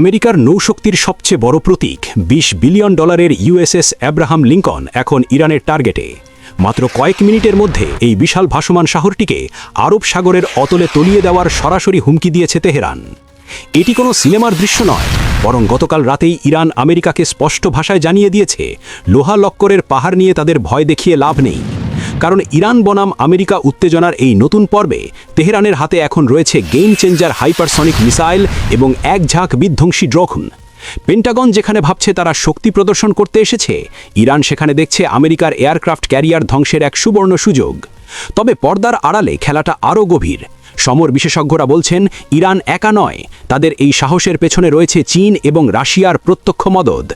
আমেরিকার নৌশক্তির সবচেয়ে বড় প্রতীক ২০ বিলিয়ন ডলারের ইউএসএস অ্যাব্রাহাম লিঙ্কন এখন ইরানের টার্গেটে। মাত্র কয়েক মিনিটের মধ্যে এই বিশাল ভাসমান শহরটিকে আরব সাগরের অতলে তলিয়ে দেওয়ার সরাসরি হুমকি দিয়েছে তেহরান। এটি কোনো সিনেমার দৃশ্য নয়, বরং গতকাল রাতেই ইরান আমেরিকাকে স্পষ্ট ভাষায় জানিয়ে দিয়েছে, লোহা লক্করের পাহাড় নিয়ে তাদের ভয় দেখিয়ে লাভ নেই। কারণ ইরান বনাম আমেরিকা উত্তেজনার এই নতুন পর্বে তেহরানের হাতে এখন রয়েছে গেম চেঞ্জার হাইপারসনিক মিসাইল এবং এক ঝাঁক বিধ্বংসী ড্রোন। পেন্টাগন যেখানে ভাবছে তারা শক্তি প্রদর্শন করতে এসেছে, ইরান সেখানে দেখছে আমেরিকার এয়ারক্রাফট ক্যারিয়ার ধ্বংসের এক সুবর্ণ সুযোগ। তবে পর্দার আড়ালে খেলাটা আরও গভীর। সমর বিশেষজ্ঞরা বলছেন, ইরান একা নয়, তাদের এই সাহসের পেছনে রয়েছে চীন এবং রাশিয়ার প্রত্যক্ষ মদদ।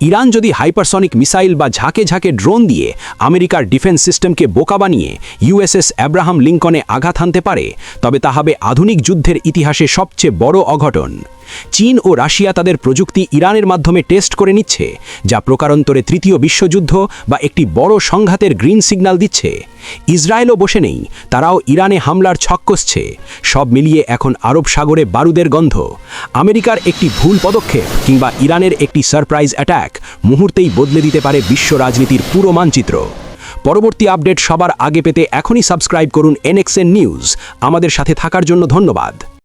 ইরান যদি হাইপারসনিক মিসাইল বা ঝাঁকে ঝাঁকে ড্রোন দিয়ে আমেরিকার ডিফেন্স সিস্টেমকে বোকা বানিয়ে ইউএসএস অ্যাব্রাহাম লিঙ্কনে আঘাত হানতে পারে, তবে তা হবে আধুনিক যুদ্ধের ইতিহাসে সবচেয়ে বড় অঘটন। চীন ও রাশিয়া তাদের প্রযুক্তি ইরানের মাধ্যমে টেস্ট করে নিচ্ছে, যা প্রকারান্তরে তৃতীয় বিশ্বযুদ্ধ বা একটি বড় সংঘাতের গ্রিন সিগন্যাল দিচ্ছে। ইসরায়েলও বসে নেই, তারাও ইরানে হামলার ছক কষছে। সব মিলিয়ে এখন আরব সাগরে বারুদের গন্ধ। আমেরিকার একটি ভুল পদক্ষেপ কিংবা ইরানের একটি সারপ্রাইজ অ্যাটাক মুহূর্তেই বদলে দিতে পারে বিশ্ব রাজনীতির পুরো মানচিত্র। পরবর্তী আপডেট সবার আগে পেতে এখনই সাবস্ক্রাইব করুন এনএক্সএন নিউজ। আমাদের সাথে থাকার জন্য ধন্যবাদ।